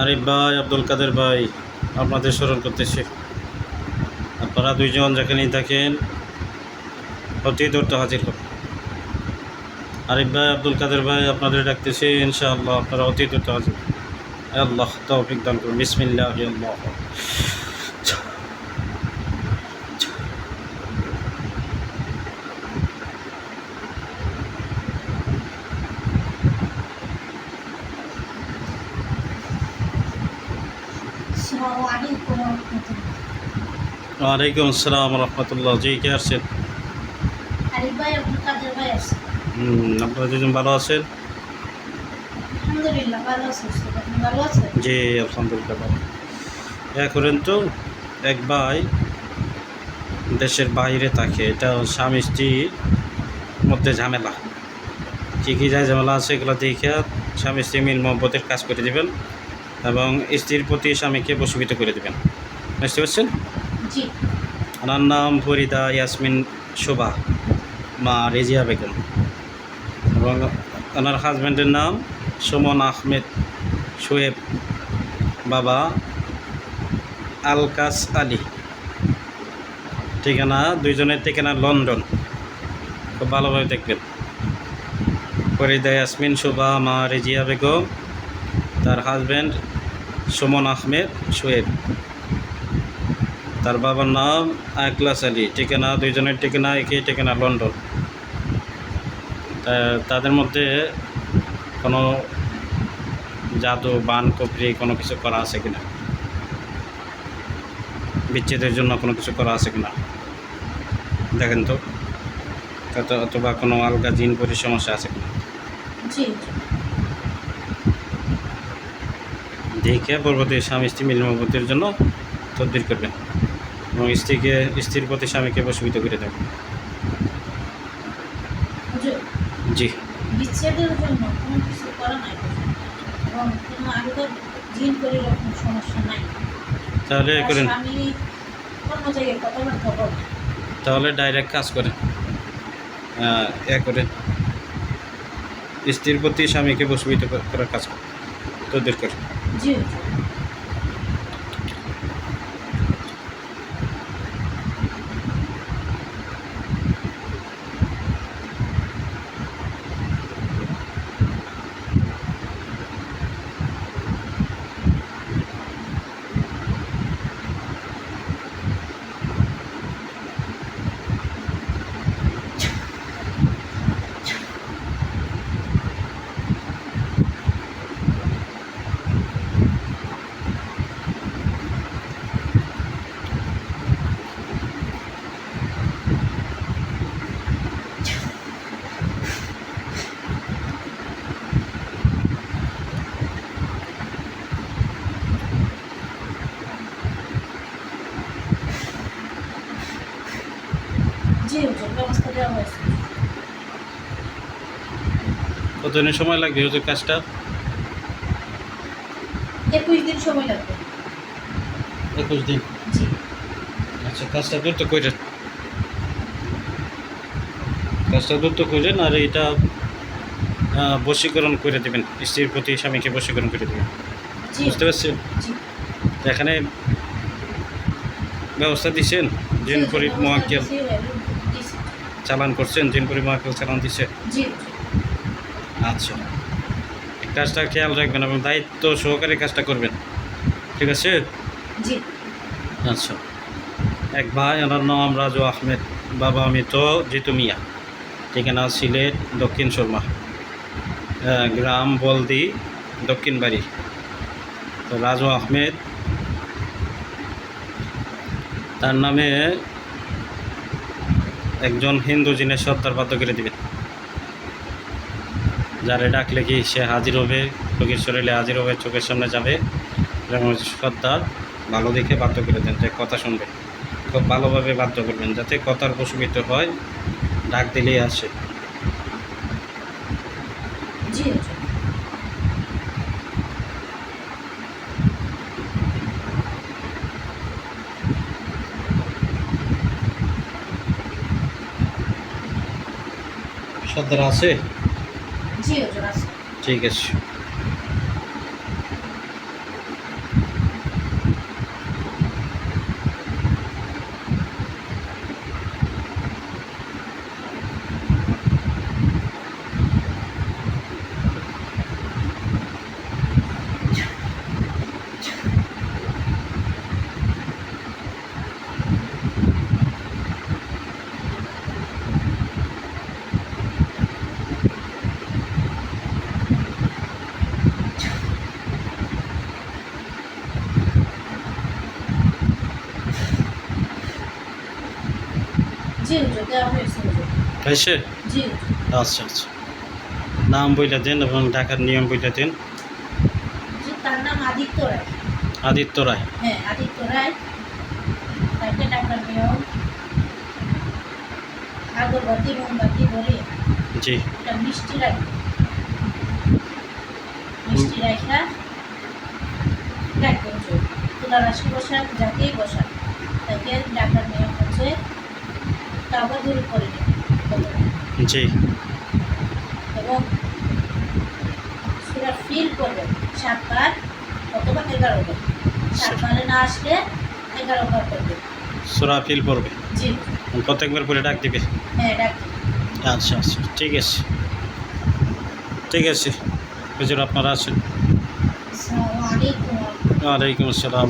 আরিফ ভাই, আব্দুল কাদের ভাই, আপনাদের স্মরণ করতেছি। আপনারা দুইজন যেখানেই থাকেন অতি দূরটা হাজির হোক আরিফ ভাই, আব্দুল কাদের ভাই, আপনাদের ডাকতেছি, ইনশাআল্লাহ আপনারা অতি দূরটা হাজির। হোন। আল্লাহ তৌফিক দান করুন। বিসমিল্লাহ আল্লাহ ওয়ালাইকুম আসসালাম রহমতুল্লাহ। জি কে আসছেন আপনারা দুজন ভালো আছেন? আলহামদুলিল্লাহ ভালো আছে আপনি ভালো আছেন? জি আলহামদুলিল্লাহ ভালো। এ করেন তো এক ভাই দেশের বাইরে থাকে। এটা স্বামী স্ত্রীর মধ্যে ঝামেলা। কী কী যায় ঝামেলা আছে এগুলো দেখে স্বামী স্ত্রী মিল মহব্বতের কাজ করে দেবেন। এবং স্ত্রীর প্রতি স্বামীকে বসীভূত করে দেবেন। বুঝতে পারছেন? ওনার নাম ফরিদা ইয়াসমিন শোভা মা রেজিয়া বেগম এবং ওনার হাজব্যান্ডের নাম সুমন আহমেদ শোয়েব বাবা আলকাস আলী। ঠিকানা দুইজনের ঠিকানা লন্ডন। খুব ভালোভাবে দেখবেন। ফরিদা ইয়াসমিন শোভা মা রেজিয়া বেগম তার হাজব্যান্ড সুমন আহমেদ শোয়েব তার বাবার নাম আকলাস আলী। ঠিকানা, দুইজনের ঠিকানা একই, ঠিকানা লন্ডন। তাদের মধ্যে কোনো জাদু, বান কপরি কোনো কিছু করা আছে কিনা? বিচ্ছেদের জন্য কোনো কিছু করা আছে কিনা? দেখেন তো অথ- অথবা কোনো আলগা জিন পরি সমস্যা আছে কিনা জি দেখে পরবর্তী স্বামী স্ত্রী মিলমবতির জন্য তদবির করবেন এবং স্ত্রীকে স্ত্রীর প্রতি স্বামীকে বসীভূত করে দেবেন। জি। বিচ্ছেদের জন্য কোনো কিছু করা নাই। এবং কোনো আলাদা জিন করে রকম সমস্যা নাই। তাহলে করেন। আমি অন্য জায়গায় কথাবার্তা বল তাহলে ডাইরেক্ট কাজ করেন। এ করেন। স্ত্রীর প্রতি স্বামীকে বসীভূত করার কাজ করেন। তদবির করেন। জি হুজুর হুজুর ব্যবস্থা দেওয়া হয়েছে কতদিনের সময় লাগবে হুজুর কাজটা? একুশ দিন সময় লাগবে। একুশ দিন? আচ্ছা কাজটা দ্রুত করেন কাজটা দ্রুত করেন আর এটা বশীকরণ করে দেবেন। স্ত্রীর প্রতি স্বামীকে বশীকরণ করে দেবেন। বুঝতে পারছেন? এখানে ব্যবস্থা দিচ্ছেন জিন পরি মহাক্কেল জি, জি, চালান করছেন জিন পরি মহাক্কেল চালান দিচ্ছে আচ্ছা। কাজটা খেয়াল রাখবেন এবং দায়িত্ব সহকারে কাজটা করবেন। ঠিক আছে? আচ্ছা। এক ভাই ওনার নাম রাজু আহমেদ বাবা অমিত জিতু মিয়া। ঠিকানা সিলেট দক্ষিণ শর্মা গ্রাম বলদি দক্ষিণ বাড়ি। তো রাজু আহমেদ তার নামে একজন হিন্দু জিনের সর্দার বাধ্য করে দিবেন। যারে ডাকলে কি সে হাজির হবে? রোগীর শরীরে হাজির হবে, চোখের সামনে যাবে। সর্দার ভালো দেখে বাধ্য করে দেন, যে কথা শুনবে খুব ভালোভাবে বাধ্য করবেন, যাতে কথার প্রশমিত হয়, ডাক দিলেই আসে। জি আছে? আছে। ঠিক আছে। হয়েছে? আচ্ছা আচ্ছা। নাম বইটা দেন এবং ডাকার নিয়ম বইটা দেন। জি তার নাম আদিত্য রায়। আদিত্য রায়। হ্যাঁ আদিত্য রায়। তাকে ডাক্তার নিয়ম। আগরবাতি মোমবাতি ধরে জি। একটা মিষ্টি রাখবে মিষ্টি রাখা রাখবে হুজুর তুলার রাশি বসান যাকেই বসান তাকে ডাক্তার নিয়ম হচ্ছে কাবা দূর করে জি। এবং সেটা ফিল করবেন সাতবার অথবা এগারো বার। সাতবারে না আসলে এগারো বার করবেন সুরা ফিল পড়বে জি। প্রত্যেকবার করে ডাক দিবে? হ্যাঁ ডাক্তার আচ্ছা আচ্ছা ঠিক আছে। ঠিক আছে। হুজুর আপনারা আলাইকুম। ওয়ালাইকুম আসসালাম।